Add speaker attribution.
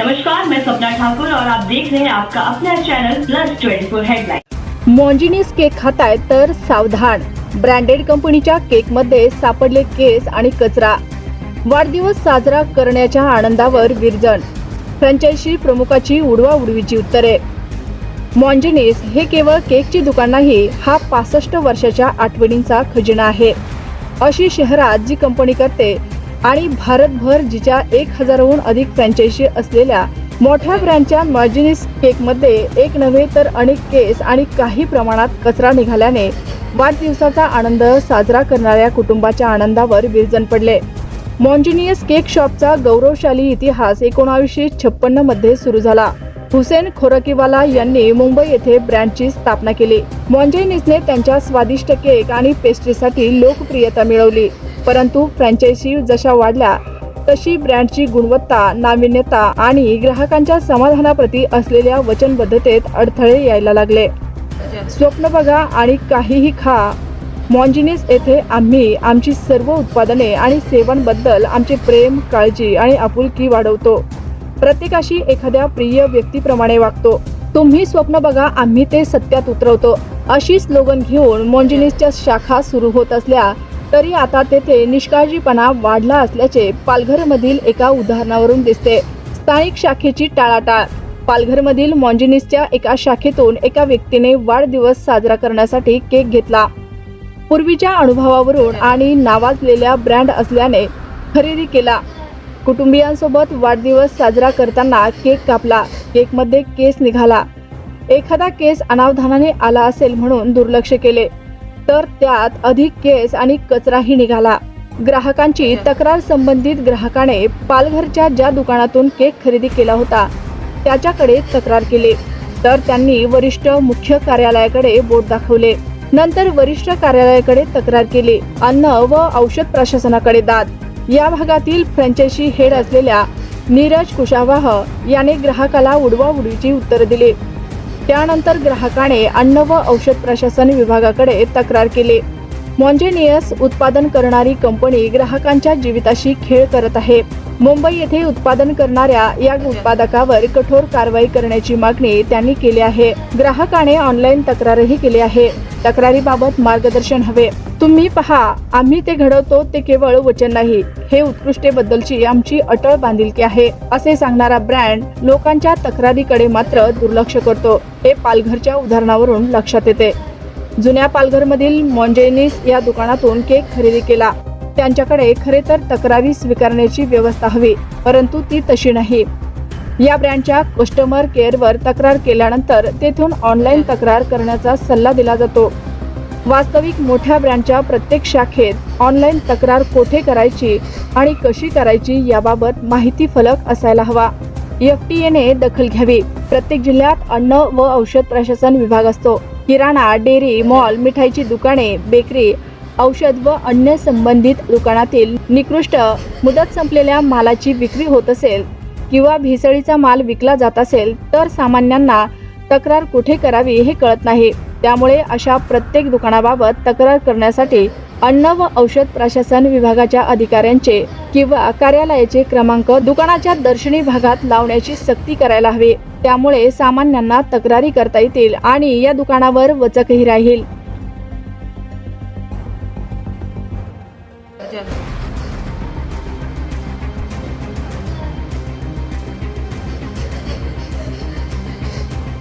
Speaker 1: नमस्कार मैं सपना ठाकुर और आप देख रहे हैं आपका अपना channel plus twenty four headline
Speaker 2: Monginis cake खाताय तर सावधान. ब्रँडेड कंपनीच्या केकमध्ये सापडले केस आणि कचरा. वाढदिवस साजरा करण्याच्या आनंदावर विरजण फ्रँचायझी प्रमुखाची उडवा उडवीची उत्तरे. मॉन्जिनीस हे केवळ केकची दुकान नाही हा पासष्ट वर्षाच्या आठवणींचा खजिना आहे. अशी शहरात जी कंपनी करते आणि भारतभर जिच्या एक हजाराहून अधिक फ्रँचायझी असलेल्या मोठ्या ब्रँडच्या मॉर्जिनिस केकमध्ये एक नव्हे तर अनेक केस आणि काही प्रमाणात कचरा निघाल्याने वाढदिवसाचा आनंद साजरा करणाऱ्या कुटुंबाच्या आनंदावर विरजण पडले. मॉन्जिनियस केक शॉपचा गौरवशाली इतिहास एकोणावीसशे छप्पन्नमध्ये सुरू झाला. हुसेन खोरकीवाला यांनी मुंबई येथे ब्रँडची स्थापना केली. मॉन्जेनिसने त्यांच्या स्वादिष्ट केक आणि पेस्ट्रीसाठी लोकप्रियता मिळवली. परंतु फ्रँचायझी जशा वाढल्या तशी ब्रँडची गुणवत्ता नाविन्यता आणि ग्राहकांच्या समाधानाप्रती असलेल्या वचनबद्धतेत अडथळे यायला लागले. स्वप्न बघा आणि काहीही खा. मॉन्जिनिस येथे आम्ही आमची सर्व उत्पादने आणि सेवांबद्दल आमचे प्रेम काळजी आणि आपुलकी वाढवतो. प्रत्येकाशी एखाद्या प्रिय व्यक्तीप्रमाणे वागतो. तुम्ही स्वप्न बघा आम्ही ते सत्यात उतरवतो. अशी स्लोगन घेऊन मॉन्जिनिसच्या शाखा सुरू होत असल्या तरी आता तेथे निष्काळजीपणा वाढला असल्याचे पालघरमधील एका उदाहरणावरून दिसते. स्थानिक शाखेची टाळाटाळ. पालघरमधील मॉन्जिनिसच्या एका शाखेतून एका व्यक्तीने वाढदिवस साजरा करण्यासाठी केक घेतला. पूर्वीच्या अनुभवावरून आणि नावाजलेल्या ब्रँड असल्याने खरेदी केला. कुटुंबियांसोबत वाढदिवस साजरा करताना केक कापला. केकमध्ये केस निघाला. एखादा केस अनावधानाने आला असेल म्हणून दुर्लक्ष केले. तर त्यात अधिक केस आणि कचराही निघाला. ग्राहकांची तक्रार संबंधित ग्राहकाने पालघरच्या ज्या दुकानातून केक खरेदी केला होता त्याच्याकडे तक्रार केली. तर त्यांनी वरिष्ठ मुख्य कार्यालयाकडे बोट दाखवले. नंतर वरिष्ठ कार्यालयाकडे तक्रार केली. अन्न व औषध प्रशासनाकडे दाद. या भागातील फ्रँचायझी हेड असलेल्या नीरज कुशावाह याने ग्राहकाला उडवा उडवीची उत्तर दिली. त्यानंतर ग्राहकाने अन्न व औषध प्रशासन विभागाकडे तक्रार केली. मॉन्जेनियस उत्पादन करणारी कंपनी ग्राहकांच्या जीविताशी खेळ करत आहे. मुंबई येथे उत्पादन करणाऱ्या या उत्पादकावर कठोर कारवाई करण्याची मागणी त्यांनी केली आहे. ग्राहकाने ऑनलाईन तक्रारही केली आहे. तक्रारीबाबत मार्गदर्शन हवे. तुम्ही पहा आम्ही ते घडवतो ते केवळ वचन नाही. हे उत्कृष्टेबद्दलची आमची अटळ बांधिलकी आहे असे सांगणारा ब्रँड लोकांच्या तक्रारीकडे मात्र दुर्लक्ष करतो. हे पालघरच्या उदाहरणावरून लक्षात येते. जुन्या पालघरमधील मॉन्जेनिस या दुकानातून केक खरेदी केला. त्यांच्याकडे खरे तर तक्रारी स्वीकारण्याची व्यवस्था हवी परंतु ती तशी नाही. या ब्रँडच्या कस्टमर केअरवर तक्रार केल्यानंतर तेथून ऑनलाईन तक्रार करण्याचा सल्ला दिला जातो. वास्तविक मोठ्या ब्रँडच्या प्रत्येक शाखेत ऑनलाईन तक्रार कोठे करायची आणि कशी करायची याबाबत माहिती फलक असायला हवा. एफ टी एने दखल घ्यावी. प्रत्येक जिल्ह्यात अन्न व औषध प्रशासन विभाग असतो. किराणा डेअरी मॉल मिठाईची दुकाने बेकरी औषध व अन्य संबंधित दुकानातील निकृष्ट मुदत संपलेल्या मालाची विक्री होत असेल किंवा भेसळीचा माल विकला जात असेल तर सामान्यांना तक्रार कुठे करावी हे कळत नाही. त्यामुळे अशा प्रत्येक दुकानाबाबत तक्रार करण्यासाठी अन्न व औषध प्रशासन विभागाच्या अधिकाऱ्यांचे किंवा कार्यालयाचे क्रमांक दुकानाच्या दर्शनी भागात लावण्याची सक्ती करायला हवी. त्यामुळे सामान्यांना तक्रारी करता येतील आणि या दुकानावर वचकही राहील.